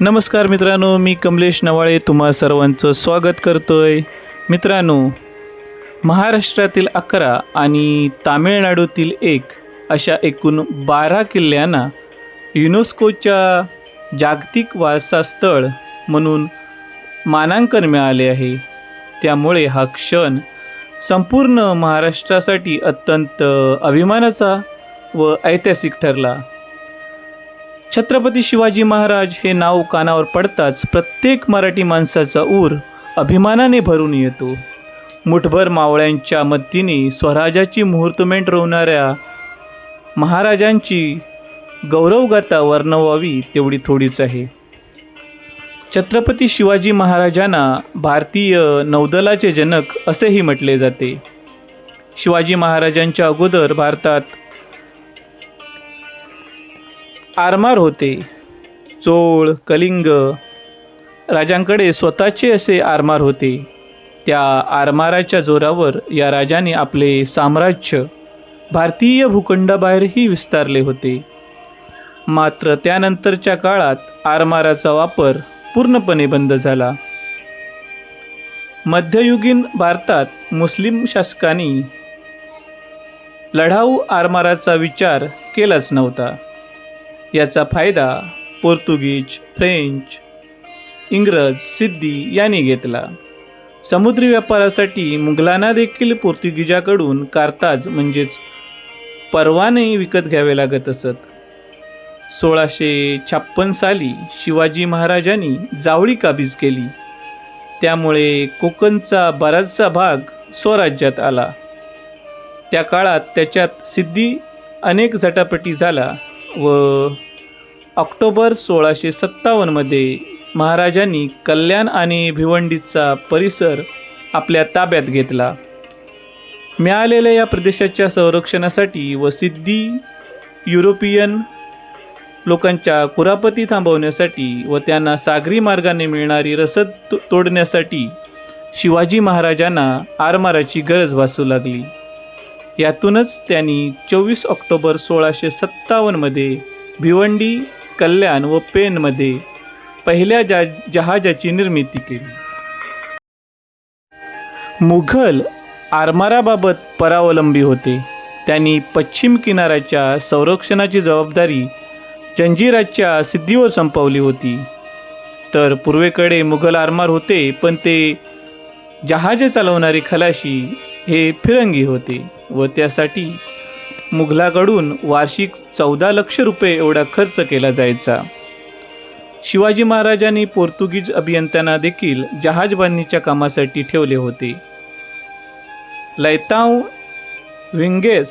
नमस्कार मित्रांनो मी कमलेश नवाळे तुम्हा सर्वांचं स्वागत करतोय. मित्रांनो महाराष्ट्रातील अकरा आणि तामिळनाडूतील एक अशा एकूण बारा किल्ल्यांना युनेस्कोच्या जागतिक वारसा स्थळ म्हणून मानांकन मिळाले आहे. त्यामुळे हा क्षण संपूर्ण महाराष्ट्रासाठी अत्यंत अभिमानाचा व ऐतिहासिक ठरला. छत्रपती शिवाजी महाराज हे नाव कानावर पडताच प्रत्येक मराठी माणसाचा ऊर अभिमानाने भरून येतो. मुठभर मावळ्यांच्या मदतीने स्वराजाची मुहूर्तमेंट रोवणाऱ्या महाराजांची गौरवगाथा वर्णवावी तेवढी थोडीच आहे. छत्रपती शिवाजी महाराजांना भारतीय नौदलाचे जनक असेही म्हटले जाते. शिवाजी महाराजांच्या अगोदर भारतात आरमार होते. चोळ कलिंग राजांकडे स्वतःचे असे आरमार होते. त्या आरमाराच्या जोरावर या राजाने आपले साम्राज्य भारतीय भूखंडाबाहेरही विस्तारले होते. मात्र त्यानंतरच्या काळात आरमाराचा वापर पूर्णपणे बंद झाला. मध्ययुगीन भारतात मुस्लिम शासकांनी लढाऊ आरमाराचा विचार केलाच नव्हता. याचा फायदा पोर्तुगीज फ्रेंच इंग्रज सिद्धी यांनी घेतला. समुद्री व्यापारासाठी मुघलांना देखील पोर्तुगीजाकडून कारताज म्हणजेच परवाने विकत घ्यावे लागत असत. सोळाशे छप्पन साली शिवाजी महाराजांनी जावळी काबीज केली. त्यामुळे कोकणचा बराचसा भाग स्वराज्यात आला. त्या काळात त्याच्यात सिद्धी अनेक झटापटी झाला. व ऑक्टोबर सोळाशे सत्तावन्नमध्ये महाराजांनी कल्याण आणि भिवंडीचा परिसर आपल्या ताब्यात घेतला. मिळालेल्या या प्रदेशाच्या संरक्षणासाठी व सिद्धी युरोपियन लोकांच्या कुरापती थांबवण्यासाठी व त्यांना सागरी मार्गाने मिळणारी रसद तो- तोडण्यासाठी शिवाजी महाराजांना आरमाराची गरज भासू लागली. यातूनच त्यांनी चोवीस ऑक्टोबर सोळाशे सत्तावन्नमध्ये भिवंडी कल्याण व पेनमध्ये पहिल्या जा जहाजाची निर्मिती केली. मुघल आरमाराबाबत परावलंबी होते. त्यांनी पश्चिम किनाऱ्याच्या संरक्षणाची जबाबदारी जंजिराच्या सिद्धीवर संपवली होती. तर पूर्वेकडे मुघल आरमार होते पण ते जहाजे चालवणारे खलाशी हे फिरंगी होते. व त्यासाठी मुघलाकडून वार्षिक चौदा लक्ष रुपये एवढा खर्च केला जायचा. शिवाजी महाराजांनी पोर्तुगीज अभियंत्यांना देखील जहाज बांधणीच्या कामासाठी ठेवले होते. लैताव विंगेस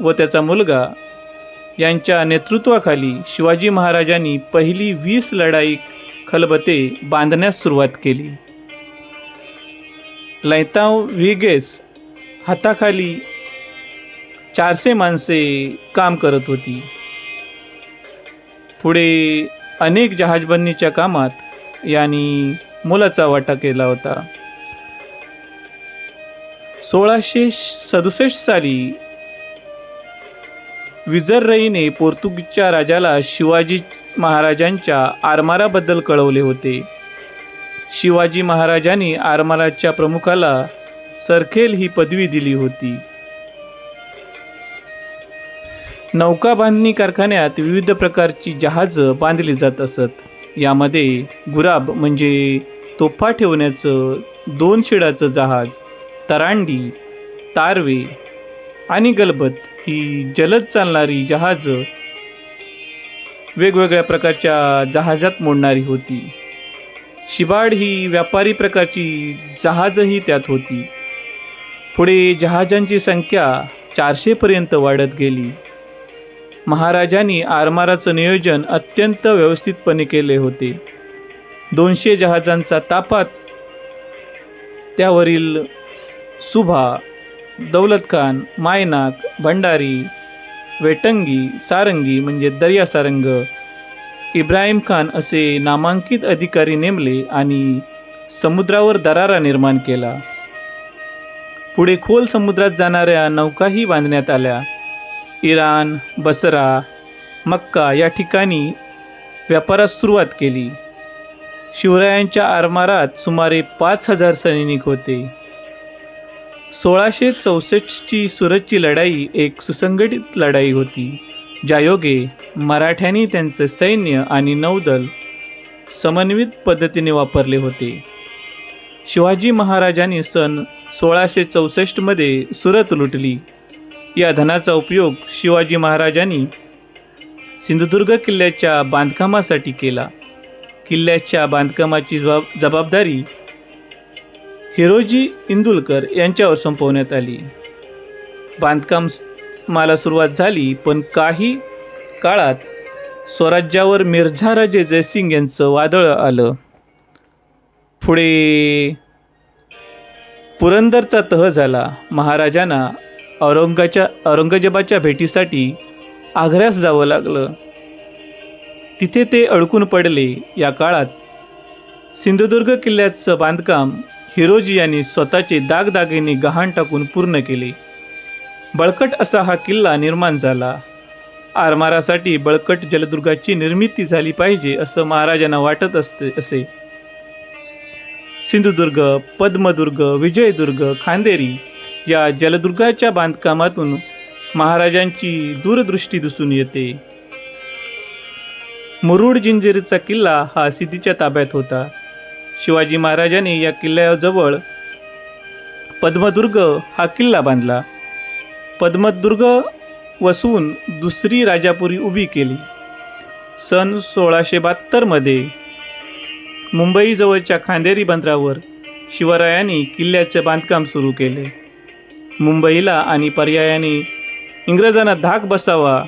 व त्याचा मुलगा यांच्या नेतृत्वाखाली शिवाजी महाराजांनी पहिली वीस लढाई खलबते बांधण्यास सुरुवात केली. लैताव विगेस हाताखाली चारशे माणसे काम करत होती. पुढे अनेक जहाजबंदीच्या कामात यांनी मुलाचा वाटा केला होता. सोळाशे सदुसष्ट साली विजरईने पोर्तुगीजच्या राजाला शिवाजी महाराजांच्या आरमाराबद्दल कळवले होते. शिवाजी महाराजांनी आरमाराच्या प्रमुखाला सरखेल ही पदवी दिली होती. नौका बांधणी कारखान्यात विविध प्रकारची जहाजं बांधली जात असत. यामध्ये गुराब म्हणजे तोफा ठेवण्याचं दोन शिडाचं जहाज तरांडी तारवे आणि गलबत ही जलद चालणारी जहाजं वेगवेगळ्या प्रकारच्या जहाजात मोडणारी होती. शिबाड ही व्यापारी प्रकारची जहाजही त्यात होती. पुढे जहाजांची संख्या चारशेपर्यंत वाढत गेली. महाराजांनी आरमाराचं नियोजन अत्यंत व्यवस्थितपणे केले होते. दोनशे जहाजांचा ताफात त्यावरील सुभा दौलत खान मायनाक भंडारी वेटंगी सारंगी म्हणजे दर्या सारंग इब्राहिम खान असे नामांकित अधिकारी नेमले आणि समुद्रावर दरारा निर्माण केला. पुढे खोल समुद्रात जाणाऱ्या नौकाही बांधण्यात आल्या. इराण बसरा मक्का या ठिकाणी व्यापारास सुरुवात केली. शिवरायांच्या आरमारात सुमारे पाच हजार सैनिक होते. सोळाशे चौसष्टची सुरतची लढाई एक सुसंघटित लढाई होती ज्यायोगे मराठ्यांनी त्यांचं सैन्य आणि नौदल समन्वित पद्धतीने वापरले होते. शिवाजी महाराजांनी सन सोळाशे चौसष्टमध्ये सुरत लुटली. या धनाचा उपयोग शिवाजी महाराजांनी सिंधुदुर्ग किल्ल्याच्या बांधकामासाठी केला. किल्ल्याच्या बांधकामाची जबाब जबाबदारी हिरोजी इंदुलकर यांच्यावर संपवण्यात आली. बांधकाम मला सुरुवात झाली पण काही काळात स्वराज्यावर मिर्झाराजे जयसिंग यांचं वादळ आलं. पुढे पुरंदरचा तह झाला. महाराजांना औरंगाच्या औरंगजेबाच्या भेटीसाठी आग्र्यास जावं लागलं. तिथे ते अडकून पडले. या काळात सिंधुदुर्ग किल्ल्याचं बांधकाम हिरोजी यांनी स्वतःचे दागदागिने गहाण टाकून पूर्ण केले. बळकट असा हा किल्ला निर्माण झाला. आरमारासाठी बळकट जलदुर्गाची निर्मिती झाली पाहिजे असं महाराजांना वाटत असते असे. सिंधुदुर्ग पद्मदुर्ग विजयदुर्ग खांदेरी या जलदुर्गाच्या बांधकामातून महाराजांची दूरदृष्टी दिसून येते. मुरुड जिंजिरीचा किल्ला हा सिद्धीच्या ताब्यात होता. शिवाजी महाराजांनी या किल्ल्याजवळ पद्मदुर्ग हा किल्ला बांधला. पद्मदुर्ग वसून दुसरी राजापुरी उभी केली. सन सोळाशे बहात्तरमध्ये मुंबईजवळच्या खांदेरी बंदरावर शिवरायांनी किल्ल्याचे बांधकाम सुरू केले. मुंबईला आणि पर्यायाने इंग्रजांना धाक बसावा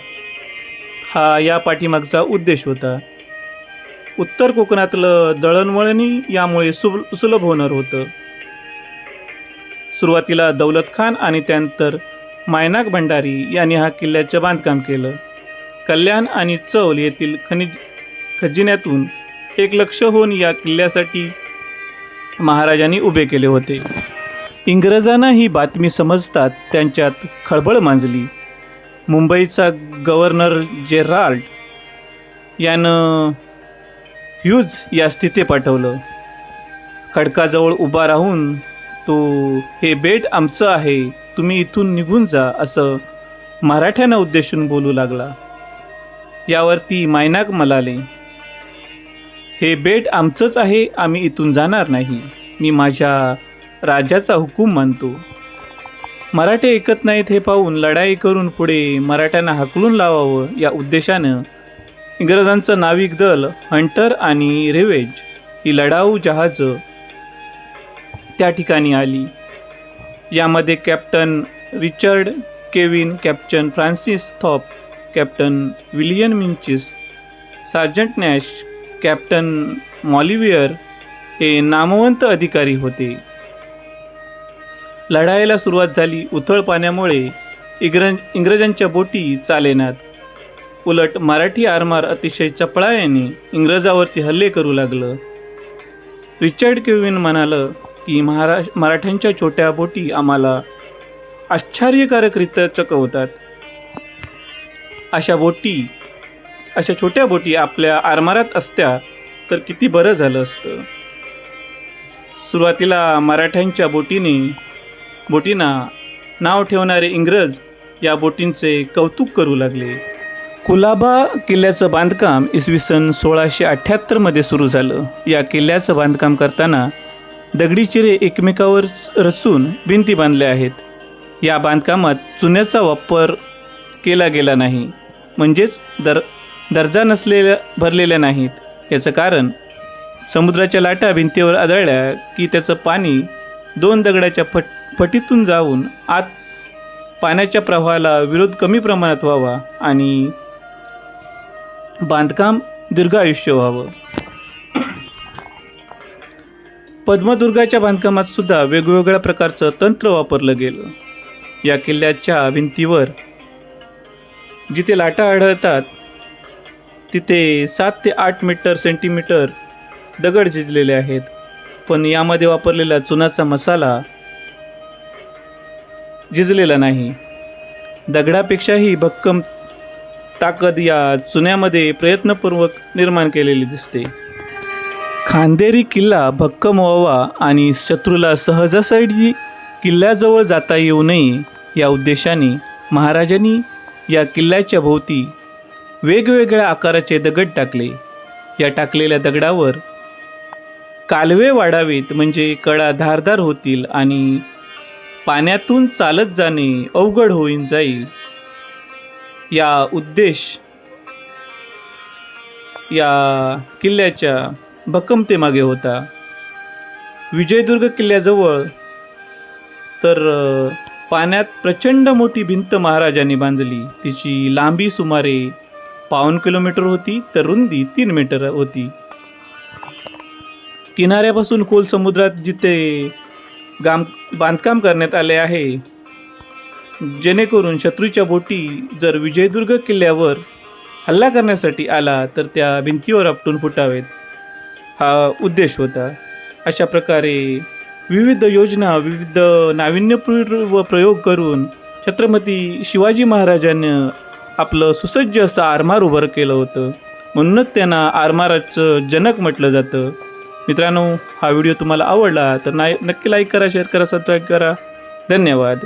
हा या पाठीमागचा उद्देश होता. उत्तर कोकणातलं दळणवळणी यामुळे सुल सुलभ होणार होतं. सुरुवातीला दौलत खान आणि त्यानंतर मायनाक भंडारी यांनी हा किल्ल्याचं बांधकाम केलं. कल्याण आणि चौल येथील खनिज खजिन्यातून एक लक्ष होऊन या किल्ल्यासाठी महाराजांनी उभे केले होते. इंग्रजांना ही बातमी समजतात त्यांच्यात खळबळ मांजली. मुंबईचा गव्हर्नर जेराल्ड यानं ह्यूज या स्थिती पाठवलं. खडकाजवळ उभा राहून तो हे बेट आमचं आहे तुम्ही इथून निघून जा असं मराठ्यांना उद्देशून बोलू लागला. यावरती मायनाक म्हणाले हे बेट आमचंच आहे आम्ही इथून जाणार नाही. मी माझ्या राजाचा हुकूम मानतो. मराठे ऐकत नाहीत हे पाहून लढाई करून पुढे मराठ्यांना हकलून लावावं या उद्देशानं इंग्रजांचं नाविक दल हंटर आणि रेवेज ही लढाऊ जहाजं त्या ठिकाणी आली. यामध्ये captain Richard Kevin captain Francis Thorpe captain William मिंचिस sergeant Nash captain मॉलिवियर हे नामवंत अधिकारी होते. लढाईला सुरुवात झाली उथळ पाण्यामुळे इंग्रज इंग्रजांच्या बोटी चालेनात. उलट मराठी आरमार अतिशय चपळायाने इंग्रजावरती हल्ले करू लागलं. रिचर्ड केविन म्हणालं की महारा मराठ्यांच्या छोट्या बोटी आम्हाला आश्चर्यकारकरित्या चकवतात. अशा बोटी अशा छोट्या बोटी आपल्या आरमारात असत्या तर किती बरं झालं असतं. सुरुवातीला मराठ्यांच्या बोटीने बोटींना नाव ठेवणारे इंग्रज या बोटींचे कौतुक करू लागले. कुलाबा किल्ल्याचं बांधकाम इसवी सन सोळाशे अठ्ठ्याहत्तरमध्ये सुरू झालं. या किल्ल्याचं बांधकाम करताना दगडी चिरे एकमेकावर रचून भिंती बांधल्या आहेत. या बांधकामात चुन्याचा वापर केला गेला नाही. म्हणजेच दर दर्जा नसलेल्या भरलेल्या नाहीत. याचं कारण समुद्राच्या लाटा भिंतीवर आदळल्या की त्याचं पाणी दोन दगडाच्या फट फटीतून जाऊन आत पाण्याच्या प्रवाहाला विरोध कमी प्रमाणात व्हावा आणि बांधकाम दीर्घायुष्य व्हावं. पद्मदुर्गाच्या बांधकामात सुद्धा वेगवेगळ्या प्रकारचं तंत्र वापरलं गेलं. या किल्ल्याच्या भिंतीवर जिथे लाटा आढळतात तिथे सात ते आठ मीटर सेंटीमीटर दगड झिजलेले आहेत. पण यामध्ये वापरलेला चुनाचा मसाला झिजलेला नाही. दगडापेक्षाही भक्कम ताकद या चुन्यामध्ये प्रयत्नपूर्वक निर्माण केलेली दिसते. खांदेरी किल्ला भक्कम व्हावा आणि शत्रूला सहजासाठी किल्ल्याजवळ जाता येऊ नये या उद्देशाने महाराजांनी या किल्ल्याच्या भोवती वेगवेगळ्या आकाराचे दगड टाकले. या टाकलेल्या दगडावर कालवे वाढावेत म्हणजे कडा धारदार होतील आणि पाण्यातून चालत जाणे अवघड होईन जाईल. या उद्देश या किल्ल्याच्या भक्कमतेमागे होता. विजयदुर्ग किल्ल्याजवळ तर पाण्यात प्रचंड मोठी भिंत महाराजांनी बांधली. तिची लांबी सुमारे पाऊन किलोमीटर होती तर रुंदी तीन मीटर होती. किनाऱ्यापासून खोल समुद्रात जिथे गाम बांधकाम करण्यात आले आहे. जेणेकरून शत्रूच्या बोटी जर विजयदुर्ग किल्ल्यावर हल्ला करण्यासाठी आला तर त्या भिंतीवर आपटून फुटावेत. हा उद्देश होता. अशा प्रकारे विविध योजना विविध नाविन्यपूर्व प्रयोग करून छत्रपती शिवाजी महाराजांनी आपलं सुसज्ज असं आरमार उभं केलं होतं. म्हणूनच त्यांना आरमाराचं जनक म्हटलं जातं. मित्रांनो हा व्हिडिओ तुम्हाला आवडला तर नाही नक्की लाईक करा शेअर करा सबस्क्राईब करा. धन्यवाद.